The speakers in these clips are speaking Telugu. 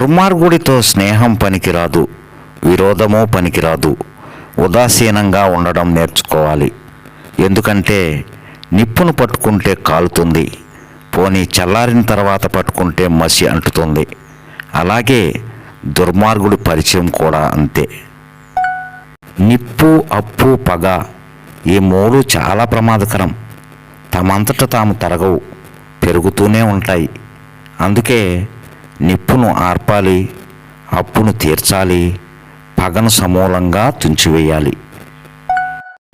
దుర్మార్గుడితో స్నేహం పనికిరాదు విరోధము పనికిరాదు ఉదాసీనంగా ఉండడం నేర్చుకోవాలి. ఎందుకంటే నిప్పును పట్టుకుంటే కాలుతుంది పోనీ చల్లారిన తర్వాత పట్టుకుంటే మసి అంటుతుంది. అలాగే దుర్మార్గుడి పరిచయం కూడా అంతే. నిప్పు అప్పు పగ ఈ మూడు చాలా ప్రమాదకరం. తమంతట తాము తరగవు పెరుగుతూనే ఉంటాయి. అందుకే నిప్పును ఆర్పాలి అప్పును తీర్చాలి పగను సమూలంగా తుంచివేయాలి.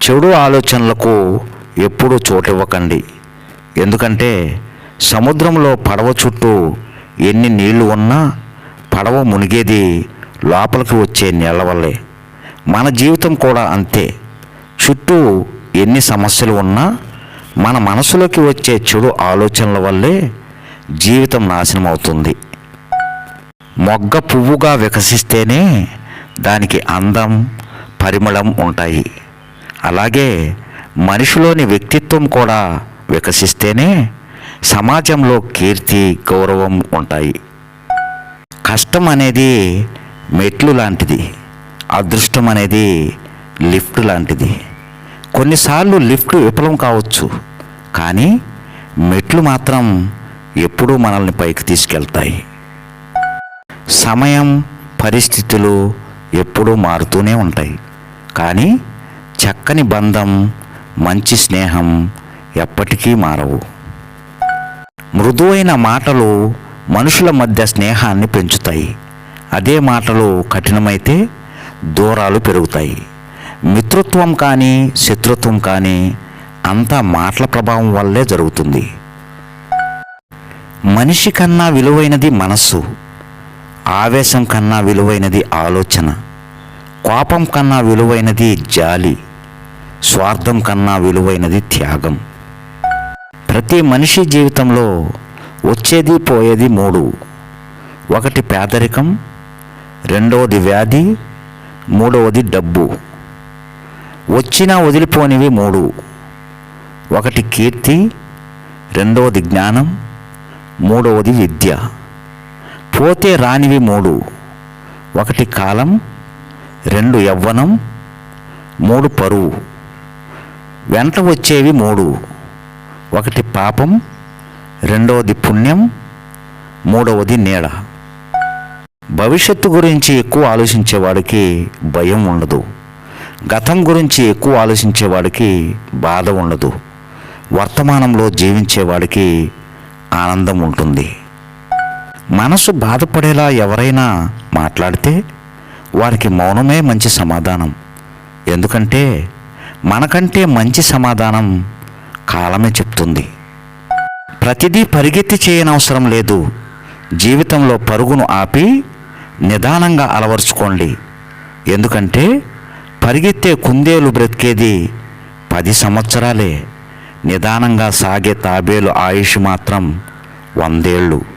చెడు ఆలోచనలకు ఎప్పుడూ చోటివ్వకండి. ఎందుకంటే సముద్రంలో పడవ చుట్టూ ఎన్ని నీళ్ళు ఉన్నా పడవ మునిగేది లోపలికి వచ్చే నీళ్ళ వల్లే. మన జీవితం కూడా అంతే. చుట్టూ ఎన్ని సమస్యలు ఉన్నా మన మనసులోకి వచ్చే చెడు ఆలోచనల వల్లే జీవితం నాశనం అవుతుంది మొగ్గ పువ్వుగా వికసిస్తేనే దానికి అందం పరిమళం ఉంటాయి. అలాగే మనిషిలోని వ్యక్తిత్వం కూడా వికసిస్తేనే సమాజంలో కీర్తి గౌరవం ఉంటాయి. కష్టం అనేది మెట్లు లాంటిది అదృష్టం అనేది లిఫ్ట్ లాంటిది. కొన్నిసార్లు లిఫ్ట్ విఫలం కావచ్చు కానీ మెట్లు మాత్రం ఎప్పుడూ మనల్ని పైకి తీసుకెళ్తాయి. సమయం పరిస్థితులు ఎప్పుడూ మారుతూనే ఉంటాయి. కానీ చక్కని బంధం మంచి స్నేహం ఎప్పటికీ మారవు. మృదువైన మాటలు మనుషుల మధ్య స్నేహాన్ని పెంచుతాయి. అదే మాటలు కఠినమైతే దూరాలు పెరుగుతాయి. మిత్రత్వం కానీ శత్రుత్వం కానీ అంతా మాటల ప్రభావం వల్లే జరుగుతుంది. మనిషి కన్నా విలువైనది మనస్సు. ఆవేశం కన్నా విలువైనది ఆలోచన కోపం కన్నా విలువైనది జాలి స్వార్థం కన్నా విలువైనది త్యాగం. ప్రతి మనిషి జీవితంలో వచ్చేది పోయేది మూడు. ఒకటి పేదరికం రెండవది వ్యాధి మూడవది డబ్బు. వచ్చినా వదిలిపోనివి మూడు. ఒకటి కీర్తి రెండవది జ్ఞానం మూడవది విద్య. పోతే రానివి మూడు. ఒకటి కాలం రెండు యవ్వనం మూడు పరువు. వెంట వచ్చేవి మూడు. ఒకటి పాపం రెండవది పుణ్యం మూడవది నీడ. భవిష్యత్తు గురించి ఎక్కువ ఆలోచించేవాడికి భయం ఉండదు. గతం గురించి ఎక్కువ ఆలోచించేవాడికి బాధ ఉండదు. వర్తమానంలో జీవించేవాడికి ఆనందం ఉంటుంది. మనసు బాధపడేలా ఎవరైనా మాట్లాడితే వారికి మౌనమే మంచి సమాధానం. ఎందుకంటే మనకంటే మంచి సమాధానం కాలమే చెప్తుంది. ప్రతిదీ పరిగెత్తి చేయనవసరం లేదు. జీవితంలో పరుగును ఆపి నిదానంగా అలవర్చుకోండి. ఎందుకంటే పరిగెత్తే కుందేలు బ్రతికేది పది సంవత్సరాలే. నిదానంగా సాగే తాబేలు ఆయుష్ మాత్రం వందేళ్ళు.